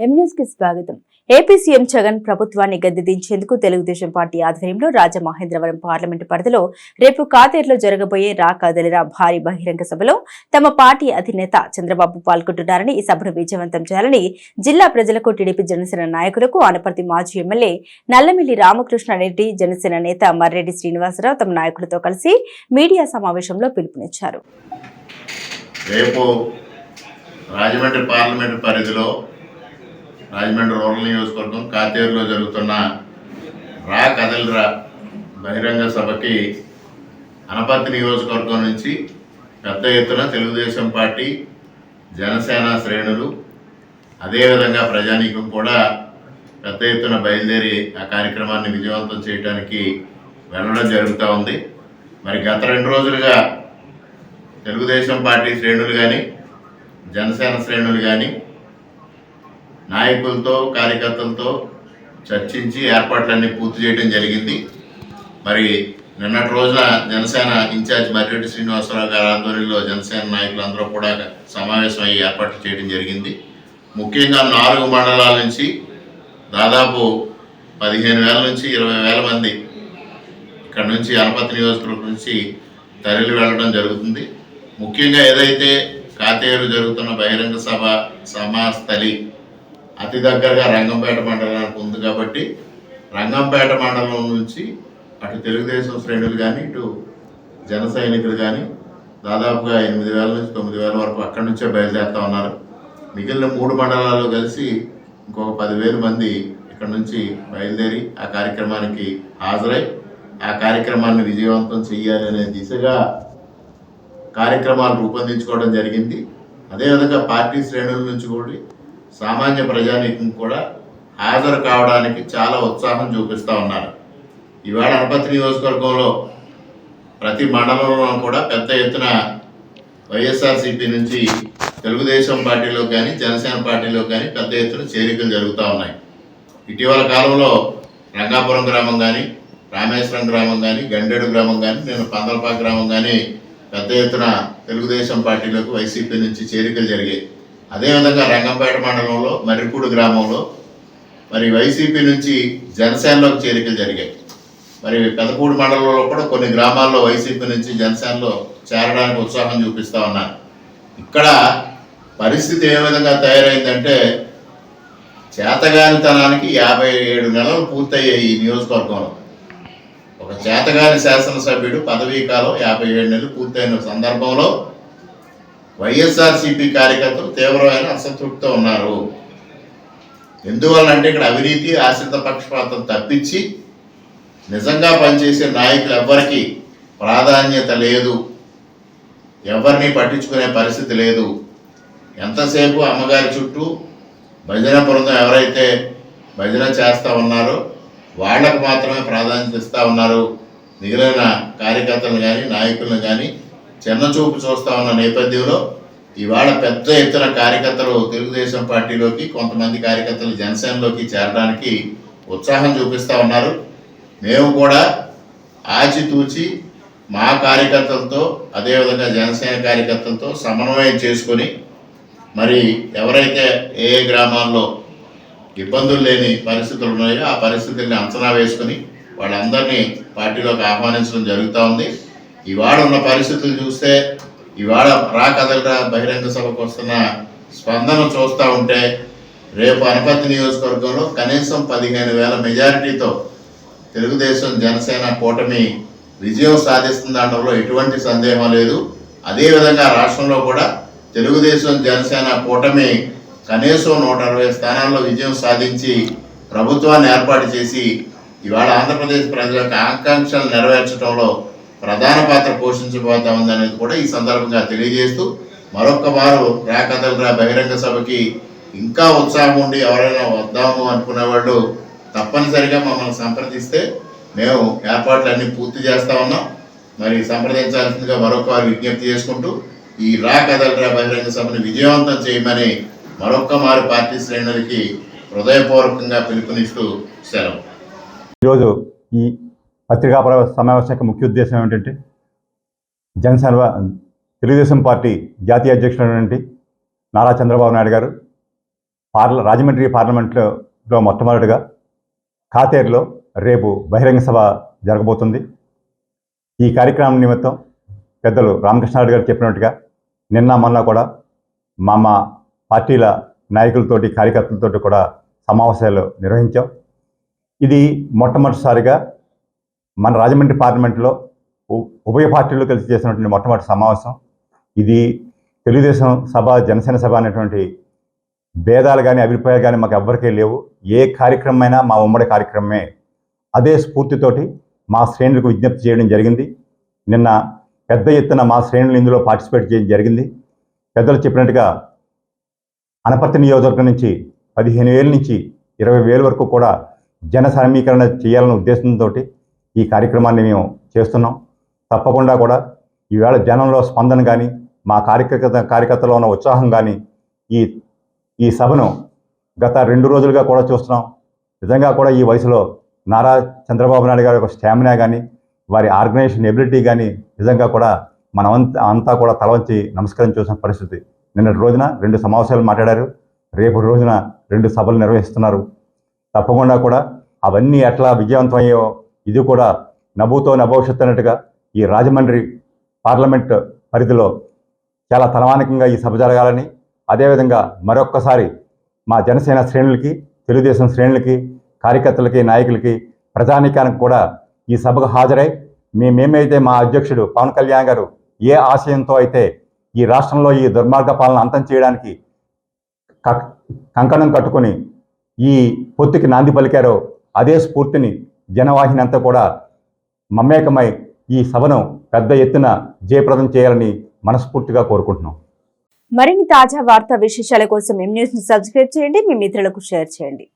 ఎం స్వాగతం. AP CM Jagan ప్రభుత్వాన్ని గద్దెదించేందుకు Telugu Desam party ఆధ్వర్యంలో రాజమహేంద్రవరం పార్లమెంటు పరిధిలో రేపు కాతేరులో జరగబోయే రా కదలిరా భారీ బహిరంగ సభలో తమ పార్టీ అధినేత చంద్రబాబు పాల్గొంటున్నారని ఈ సభను విజయవంతం చేయాలని జిల్లా ప్రజలకు టీడీపీ జనసేన నాయకులకు ఆనపర్తి మాజీ ఎమ్మెల్యే నల్లమిల్లి రామకృష్ణారెడ్డి జనసేన నేత మర్రెడ్డి శ్రీనివాసరావు తమ నాయకులతో కలిసి మీడియా సమావేశంలో పిలుపునిచ్చారు. రేపు రాజమండ్రి పార్లమెంటు పరిధిలో రాజమండ్రి రూరల్ నియోజకవర్గం కాతేరులో జరుగుతున్న రా కదలిరా బహిరంగ సభకి అనపర్తి నియోజకవర్గం నుంచి పెద్ద ఎత్తున తెలుగుదేశం పార్టీ జనసేన శ్రేణులు అదేవిధంగా ప్రజానీకం కూడా పెద్ద ఎత్తున బయలుదేరి ఆ కార్యక్రమాన్ని విజయవంతం చేయడానికి వెళ్ళడం జరుగుతూ ఉంది. మరి గత రెండు రోజులుగా తెలుగుదేశం పార్టీ శ్రేణులు కానీ జనసేన శ్రేణులు కానీ నాయకులతో కార్యకర్తలతో చర్చించి ఏర్పాట్లన్నీ పూర్తి చేయడం జరిగింది. మరి నిన్నటి రోజున జనసేన ఇన్ఛార్జ్ మర్రెడ్డి శ్రీనివాసరావు గారి ఆధ్వర్యంలో జనసేన నాయకులందరూ కూడా సమావేశం అయ్యి ఏర్పాట్లు చేయడం జరిగింది. ముఖ్యంగా నాలుగు మండలాల నుంచి దాదాపు పదిహేను వేల నుంచి ఇరవై వేల మంది ఇక్కడ నుంచి అనపతి నియోజకవర్గం నుంచి తరలి వెళ్ళడం జరుగుతుంది. ముఖ్యంగా ఏదైతే కాతేరు జరుగుతున్న బహిరంగ సభ సమాస్థలి అతి దగ్గరగా రంగంపేట మండలానికి ఉంది కాబట్టి రంగంపేట మండలం నుంచి అటు తెలుగుదేశం శ్రేణులు కానీ ఇటు జన సైనికులు కానీ దాదాపుగా ఎనిమిది వేల నుంచి తొమ్మిది వేల వరకు అక్కడి నుంచే బయలుదేరుతా ఉన్నారు. మిగిలిన మూడు మండలాల్లో కలిసి ఇంకొక పదివేల మంది ఇక్కడ నుంచి బయలుదేరి ఆ కార్యక్రమానికి హాజరై ఆ కార్యక్రమాన్ని విజయవంతం చేయాలి అనే దిశగా కార్యక్రమాలు రూపొందించుకోవడం జరిగింది. అదేవిధంగా పార్టీ శ్రేణుల నుంచి కూడా సామాన్య ప్రజానీకం కూడా హాజరు కావడానికి చాలా ఉత్సాహం చూపిస్తూ ఉన్నారు. ఇవాళ అనపతి నియోజకవర్గంలో ప్రతి మండలంలో కూడా పెద్ద ఎత్తున వైఎస్ఆర్సీపీ నుంచి తెలుగుదేశం పార్టీలో కానీ జనసేన పార్టీలో కానీ పెద్ద ఎత్తున చేరికలు జరుగుతూ ఉన్నాయి. ఇటీవల కాలంలో రంగాపురం గ్రామం కానీ రామేశ్వరం గ్రామం కానీ గండేడు గ్రామం కానీ నేను పందలపాక గ్రామం కానీ పెద్ద ఎత్తున తెలుగుదేశం పార్టీలోకి వైసీపీ నుంచి చేరికలు జరిగాయి. అదేవిధంగా రంగంపేట మండలంలో మర్రిపూడి గ్రామంలో మరి వైసీపీ నుంచి జనసేనలోకి చేరికలు జరిగాయి. మరి పెదపూడి మండలంలో కూడా కొన్ని గ్రామాల్లో వైసీపీ నుంచి జనసేనలో చేరడానికి ఉత్సాహం చూపిస్తూ ఉన్నారు. ఇక్కడ పరిస్థితి ఏ విధంగా తయారైందంటే చేతగానితనానికి యాభై ఏడు నెలలు పూర్తయ్యాయి ఈ నియోజకవర్గంలో. ఒక చేతగాని శాసనసభ్యుడు పదవీ కాలం యాభై ఏడు నెలలు పూర్తయిన సందర్భంలో వైఎస్ఆర్సీపీ కార్యకర్తలు తీవ్రమైన అసంతృప్తితో ఉన్నారు. ఎందువల్లంటే ఇక్కడ అవినీతి ఆశ్రిత పక్షపాతం తప్పించి నిజంగా పనిచేసే నాయకులు ఎవ్వరికి ప్రాధాన్యత లేదు. ఎవరిని పట్టించుకునే పరిస్థితి లేదు. ఎంతసేపు అమ్మగారి చుట్టూ భజన బృందం ఎవరైతే భజన చేస్తూ ఉన్నారో వాళ్ళకు మాత్రమే ప్రాధాన్యత ఇస్తూ ఉన్నారు. మిగిలిన కార్యకర్తలను కానీ నాయకులను కానీ చిన్న చూపు చూస్తా ఉన్న నేపథ్యంలో ఇవాళ పెద్ద ఎత్తున కార్యకర్తలు తెలుగుదేశం పార్టీలోకి కొంతమంది కార్యకర్తలు జనసేనలోకి చేరడానికి ఉత్సాహం చూపిస్తూ ఉన్నారు. మేము కూడా ఆచితూచి మా కార్యకర్తలతో అదేవిధంగా జనసేన కార్యకర్తలతో సమన్వయం చేసుకొని మరి ఎవరైతే ఏ ఏ గ్రామాల్లో ఇబ్బందులు లేని పరిస్థితులు ఉన్నాయో ఆ పరిస్థితుల్ని అంచనా వేసుకుని వాళ్ళందరినీ పార్టీలోకి ఆహ్వానించడం జరుగుతూ ఉంది. ఇవాళ ఉన్న పరిస్థితులు చూస్తే ఇవాళ రా కదలరా బహిరంగ సభకు వస్తున్న స్పందన చూస్తూ ఉంటే రేపు అనపర్తి నియోజకవర్గంలో కనీసం పదిహేను వేల మెజారిటీతో తెలుగుదేశం జనసేన కూటమి విజయం సాధిస్తుందనడంలో ఎటువంటి సందేహం లేదు. అదేవిధంగా రాష్ట్రంలో కూడా తెలుగుదేశం జనసేన కూటమి కనీసం నూట అరవై స్థానాల్లో విజయం సాధించి ప్రభుత్వాన్ని ఏర్పాటు చేసి ఇవాళ ఆంధ్రప్రదేశ్ ప్రజల యొక్క ఆకాంక్షలు నెరవేర్చడంలో ప్రధాన పాత్ర పోషించబోతా ఉందనేది కూడా ఈ సందర్భంగా తెలియజేస్తూ మరొక్క వారు రాకదలరా బహిరంగ సభకి ఇంకా ఉత్సాహం ఉండి ఎవరైనా వద్దాము అనుకునే వాళ్ళు తప్పనిసరిగా మమ్మల్ని సంప్రదిస్తే మేము ఏర్పాట్లన్నీ పూర్తి చేస్తా ఉన్నాం. మరి సంప్రదించాల్సిందిగా మరొక వారు విజ్ఞప్తి చేసుకుంటూ ఈ రా కదలరా బహిరంగ సభను విజయవంతం చేయమని మరొక్క మారు పార్టీ శ్రేణులకి హృదయపూర్వకంగా పిలుపునిస్తూ సెలవు. ఈరోజు ఈ పత్రికా ప్ర- సమావేశం యొక్క ముఖ్య ఉద్దేశం ఏమిటంటే జనసేన తెలుగుదేశం పార్టీ జాతీయ అధ్యక్షుడైనటువంటి నారా చంద్రబాబు నాయుడు గారు పార్ల రాజమండ్రి పార్లమెంట్లో మొట్టమొదటిగా కాతేరులో రేపు బహిరంగ సభ జరగబోతుంది. ఈ కార్యక్రమం నిమిత్తం పెద్దలు రామకృష్ణారెడ్డి గారు చెప్పినట్టుగా నిన్న మొన్న కూడా మా మా పార్టీల నాయకులతోటి కార్యకర్తలతోటి కూడా సమావేశాలు నిర్వహించాం. ఇది మొట్టమొదటిసారిగా మన రాజమండ్రి పార్లమెంట్లో ఉ- ఉభయ పార్టీలు కలిసి చేసినటువంటి మొట్టమొదటి సమావేశం. ఇది తెలుగుదేశం సభ జనసేన సభ అనేటువంటి భేదాలు కానీ అభిప్రాయాలు కానీ మాకు ఎవ్వరికీ లేవు. ఏ కార్యక్రమమైనా మా ఉమ్మడి కార్యక్రమమే. అదే స్ఫూర్తితోటి మా శ్రేణులకు విజ్ఞప్తి చేయడం జరిగింది. నిన్న పెద్ద ఎత్తున మా శ్రేణులు ఇందులో పార్టిసిపేట్ చేయడం జరిగింది. పెద్దలు చెప్పినట్టుగా అనపర్తి నియోజకవర్గం నుంచి పదిహేను వేల నుంచి ఇరవై వేల వరకు కూడా జన సమీకరణ చేయాలనే ఉద్దేశంతో ఈ కార్యక్రమాన్ని మేము చేస్తున్నాం. తప్పకుండా కూడా ఈవేళ జనంలో స్పందన కానీ మా కార్యకర్త కార్యకర్తలో ఉన్న ఉత్సాహం కానీ ఈ ఈ సభను గత రెండు రోజులుగా కూడా చూస్తున్నాం. నిజంగా కూడా ఈ వయసులో నారా చంద్రబాబు నాయుడు గారి యొక్క స్టామినా కానీ వారి ఆర్గనైజేషన్ ఎబిలిటీ కానీ నిజంగా కూడా మనం అంతా అంతా కూడా తలవంచి నమస్కారం చూసిన పరిస్థితి. నిన్నటి రోజున రెండు సమావేశాలు మాట్లాడారు. రేపు రోజున రెండు సభలు నిర్వహిస్తున్నారు. తప్పకుండా కూడా అవన్నీ ఎట్లా విజయవంతమయ్యో ఇది కూడా నభూతో నభవిష్యత్ అన్నట్టుగా ఈ రాజమండ్రి పార్లమెంట్ పరిధిలో చాలా తలవానికంగా ఈ సభ జరగాలని అదేవిధంగా మరొక్కసారి మా జనసేన శ్రేణులకి తెలుగుదేశం శ్రేణులకి కార్యకర్తలకి నాయకులకి ప్రజానీకానికి కూడా ఈ సభకు హాజరై మేమేమైతే మా అధ్యక్షుడు పవన్ కళ్యాణ్ గారు ఏ ఆశయంతో అయితే ఈ రాష్ట్రంలో ఈ దుర్మార్గ పాలన అంతం చేయడానికి క- కంకణం కట్టుకొని ఈ పొత్తుకి నాంది పలికారో అదే స్ఫూర్తిని జనవాహిని అంతా కూడా మమేకమై ఈ సభను పెద్ద ఎత్తున జయప్రదం చేయాలని మనస్ఫూర్తిగా కోరుకుంటున్నాం. మరిన్ని తాజా వార్తా విశేషాల కోసం ఎం న్యూస్ సబ్స్క్రైబ్ చేయండి మీ మిత్రులకు షేర్ చేయండి.